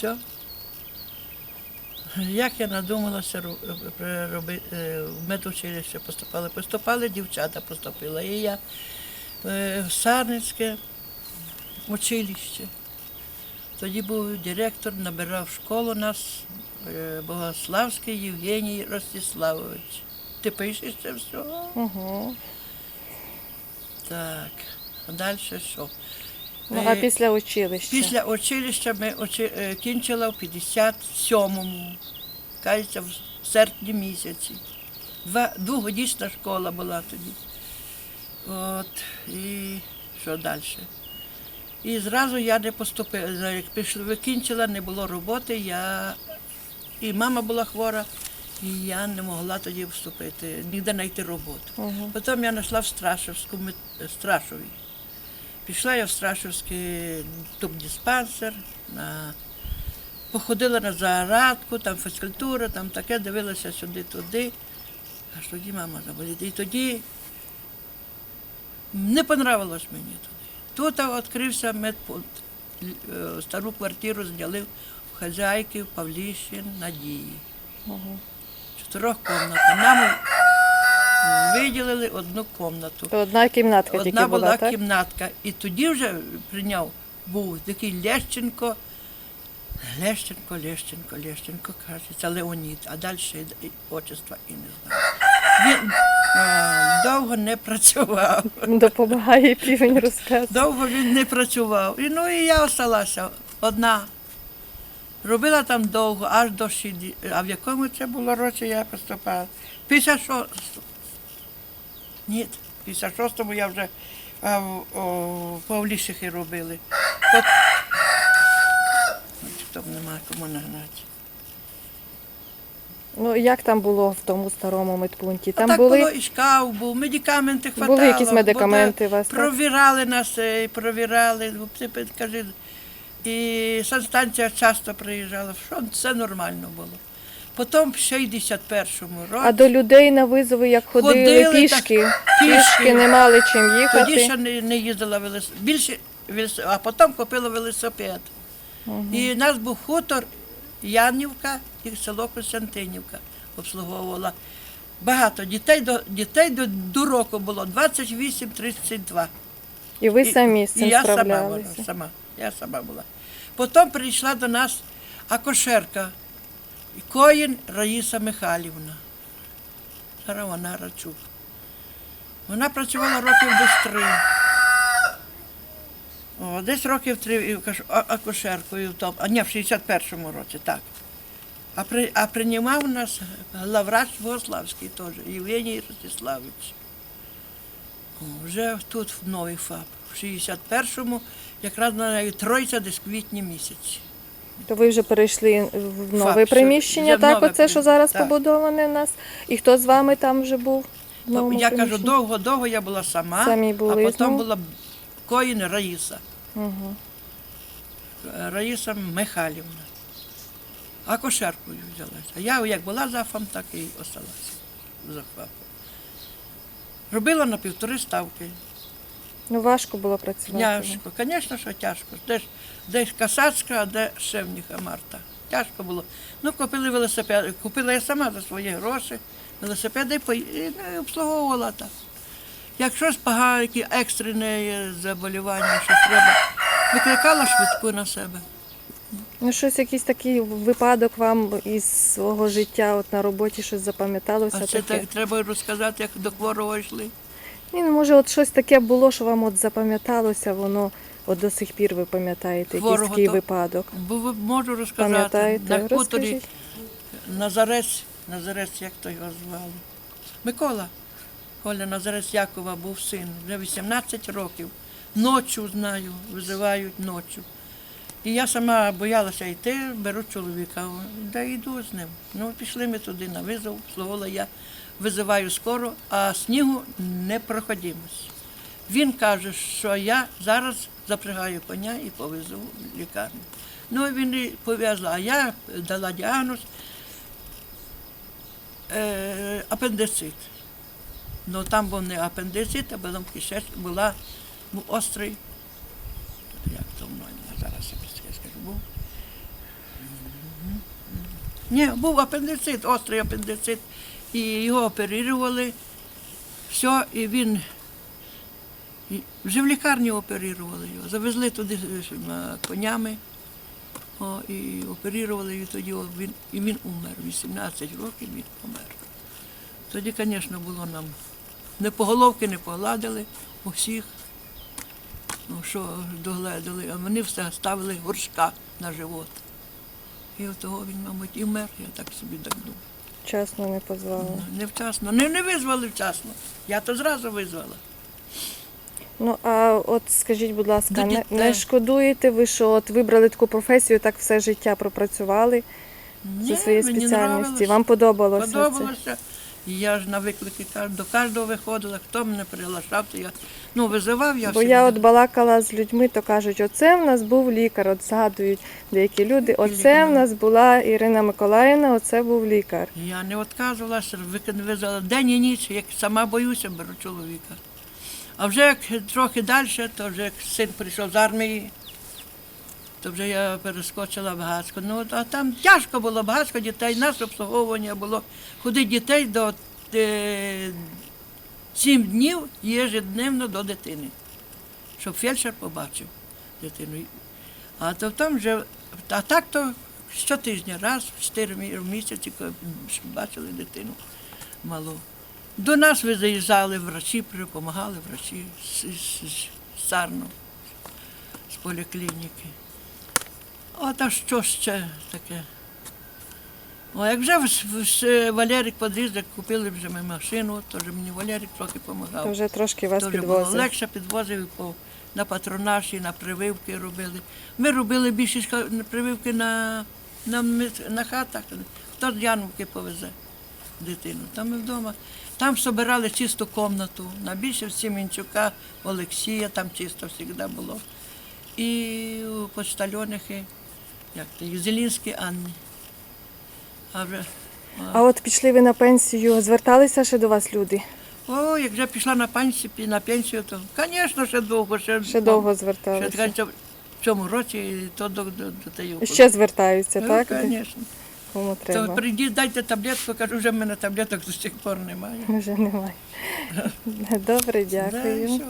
все. Як я надумалася е, роби- е, в медучилище поступали. Поступали дівчата, поступила. І я е, в Сарницьке училище. Тоді був директор, набирав школу нас, Богославський Євгеній Ростиславович. Ти пишеш це все? Угу. Так. А далі що? Ну, а Е, після училища? Після училища ми учи- е, кінчила в 57-му, кажеться, в серпні місяці. Два, двогодічна школа була тоді. От, і що далі? І зразу я не поступила. Як пішла, викінчила, не було роботи, я... і мама була хвора, і я не могла тоді вступити, ніде знайти роботу. Угу. Потім я знайшла в Страшевську, мед- Страшові. Пішла я в Страшевський тубдиспансер, на... походила на заградку, там фізкультура, там таке, дивилася сюди-туди. Аж тоді мама заболіла. І тоді не понравилось мені туди. Тут відкрився медпункт. Е, Стару квартиру зняли в хазяйки в Павліщин Надії. Угу. Чотирьохкомнатна. Нам виділили одну кімнату. То одна кімнатка тільки була, була так? кімнатка. І тоді вже прийняв був такий Лещенко. Лещенко, Лещенко, Лещенко, кажеться, Леонід, а далі отчества і не знаю. Він е, довго не працював. Допомагає півень розказувати. Довго він не працював. І, ну і я осталася одна. Робила там довго, аж до 60. А в якому це було році я поступала? 56. Ні, в 56-му я вже а, в, в Павлішихи робили. От, там нема кому нагнати. Ну як там було в тому старому медпункті? а так були було і шкаф був, медикаменти хватало. Були якісь медикаменти у вас, так? Провірали нас, провірали, бо кажи, і санстанція часто приїжджала, що все нормально було. Потім в 61-му році, а до людей на визови як ходили, Ходили, так, пішки. пішки. Пішки не мали чим їхати. тоді ще не, не їздила велосипед, більше а потім купила велосипед. І у нас був хутор Янівка і село Костянтинівка обслуговувала. Багато дітей до дітей до, до року було 28-32. І ви самі з і цим я сама була, сама. Я сама була. Потім прийшла до нас акушерка, Коїн Раїса Михайлівна. Зараз вона Рачук. Вона працювала років десь три. О, десь років три акушеркою, а ні, в 61-му році, так. А, при, а приймав нас главврач Богославський теж, Євгеній Ростиславович. Вже тут в новий ФАП. В 61-му, якраз на неї тройця десь квітні місяці. То ви вже перейшли в нове Факт, приміщення, вже так, нове оце, що зараз так. побудоване в нас. І хто з вами там вже був? в новому я кажу, приміщенні? довго-довго я була сама, Самі були а потім знову? була коїн Раїса. Угу. Раїса Михайлівна. Акушеркою взялася. А я як була зафом, так і осталася за ФАПом. Робила на півтори ставки. Ну важко було працювати. Тяжко, звісно, що тяжко. Де, ж- де ж Касацька, а де Шевніха Марта. Тяжко було. Ну, купили велосипед. Купила я сама за свої гроші. Велосипеди і і, ну, і обслуговувала так. Як щось погане, екстрене заболівання, щось треба, викликала швидку на себе. Ну, щось якийсь такий випадок вам із свого життя от на роботі щось запам'яталося А це таке? так треба розказати, як до хворого йшли. Ні, ну може, от щось таке було, що вам от запам'яталося, воно от до сих пір ви пам'ятаєте, якийсь Хворого такий то- випадок. Бо ви- можу розказати. Пам'ятаєте? На хуторі Розкажіть. Назарець, Назарець, як то його звали? Микола. Коля Назарець Якова був син, вже 18 років. Ночу знаю, визивають ночу. І я сама боялася йти, беру чоловіка, да йду з ним. Ну, пішли ми туди на визов, обслуговувала я, визиваю скоро, а снігу не проходимось. Він каже, що я зараз запрягаю коня і повезу в лікарню. Ну, він і повезла, а я дала діагноз е, апендицит. Ну там був не апендицит, а була кишеч, була був острий. Як то мною зараз я скажу, був Ні, був апендицит, острий апендицит. І його оперували. Все, і він вже в лікарні оперували його. Завезли туди е, конями. О, і оперували, і тоді він, і він умер. 18 років він помер. Тоді, звісно, було нам не по головки не погладили усіх. Ну, що догледали, а вони все ставили горшка на живот. І от того він, мабуть, і вмер, я так собі так думаю. Вчасно не позвали. Невчасно. Не, не визвали вчасно. Я то зразу визвала. Ну а от скажіть, будь ласка, не, не шкодуєте ви, що от вибрали таку професію, так все життя пропрацювали Ні, за свої мені спеціальності? нравилось. Вам подобалося це? Подобалося. І я ж на виклики до кожного виходила, хто мене приглашав, то я ну, визивав, я Бо я от балакала з людьми, то кажуть, оце в нас був лікар, от згадують деякі люди, оце в нас була Ірина Миколаївна, оце був лікар. Я не відказувалася, вик- визвала день і ніч, як сама боюся, беру чоловіка. А вже як трохи далі, то вже як син прийшов з армії, то вже я перескочила в Гацько. Ну, а там тяжко було, багатько дітей, нас обслуговування було. Куди дітей до е, сім днів єжедневно до дитини, щоб фельдшер побачив дитину. А то там вже, а так то щотижня, раз в чотири мі- місяці, коли бачили дитину малу. До нас ви заїжджали врачі, допомагали врачі з, з, з Сарну, з поліклініки. А що ще таке? О, як вже Валерик під'їздок, купили вже ми машину, то вже мені Валерик трохи допомагав. вже трошки вас було підвозив. легше підвозив по, на патронажі, на прививки робили. Ми робили більше прививки на, на, на хатах. Хто з Яновки повезе дитину. Там ми вдома. Там собирали чисту кімнату. На більше в Сімінчука, Олексія, там чисто завжди було. І у почтальонихи, як то, їх, Зелінській Анні. А вже, А от пішли ви на пенсію, зверталися ще до вас люди? о, як вже пішла на пенсію, на пенсію, то, звісно, ще довго. Ще, Ще довго Ще зверталися. така, в цьому році то до, до, до тієї. Ще звертаються, ну, так? звісно. Кому То треба. прийдіть, дайте таблетку, кажу, вже в мене таблеток до сих пор немає. Вже немає. Добре, Да, і дякую. все.